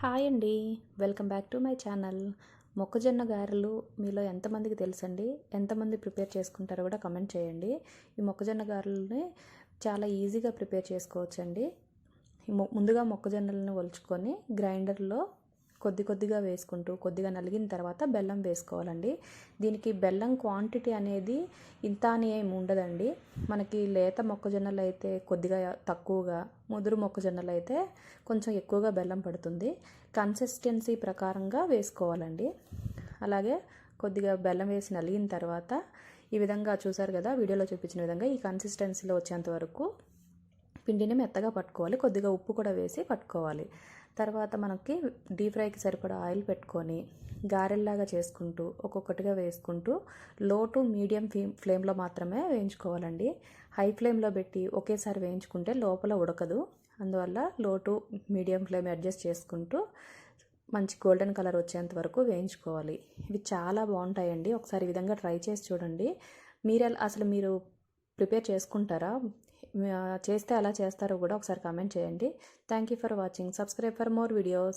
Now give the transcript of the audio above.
Hi అండి. Welcome back to my channel. మొక్కజొన్న గారెలు మీలో ఎంతమందికి తెలుసండి? ఎంతమంది ప్రిపేర్ చేసుకుంటారో కూడా కమెంట్ చేయండి. ఈ మొక్కజొన్న గారెలని చాలా ఈజీగా ప్రిపేర్ చేసుకోవచ్చండి. ఈ ముందుగా మొక్కజొన్నలను ఒలుచుకొని గ్రైండర్లో కొద్ది కొద్దిగా వేసుకుంటూ కొద్దిగా నలిగిన తర్వాత బెల్లం వేసుకోవాలండి. దీనికి బెల్లం క్వాంటిటీ అనేది ఇంత అని ఏమి ఉండదండి. మనకి లేత మొక్కజొన్నలు అయితే కొద్దిగా తక్కువగా ముదురు మొక్కజొన్నలు అయితే కొంచెం ఎక్కువగా బెల్లం పడుతుంది. కన్సిస్టెన్సీ ప్రకారంగా వేసుకోవాలండి. అలాగే కొద్దిగా బెల్లం వేసి నలిగిన తర్వాత ఈ విధంగా చూసారు కదా వీడియోలో చూపించిన విధంగా ఈ కన్సిస్టెన్సీలో వచ్చేంత వరకు పిండిని మెత్తగా పట్టుకోవాలి. కొద్దిగా ఉప్పు కూడా వేసి పట్టుకోవాలి. తర్వాత మనకి డీప్ ఫ్రైకి సరిపడా ఆయిల్ పెట్టుకొని గారెల్లాగా చేసుకుంటూ ఒక్కొక్కటిగా వేసుకుంటూ లో టు మీడియం ఫ్లేమ్ ఫ్లేమ్లో మాత్రమే వేయించుకోవాలండి. హై ఫ్లేమ్లో పెట్టి ఒకేసారి వేయించుకుంటే లోపల ఉడకదు. అందువల్ల లో టు మీడియం ఫ్లేమ్ అడ్జస్ట్ చేసుకుంటూ మంచి గోల్డెన్ కలర్ వచ్చేంత వరకు వేయించుకోవాలి. ఇవి చాలా బాగుంటాయండి. ఒకసారి ఈ విధంగా ట్రై చేసి చూడండి. మీరు అసలు మీరు ప్రిపేర్ చేసుకుంటారా? చేస్తే అలా చేస్తారో కూడా ఒకసారి కామెంట్ చేయండి. Thank you for watching subscribe for more videos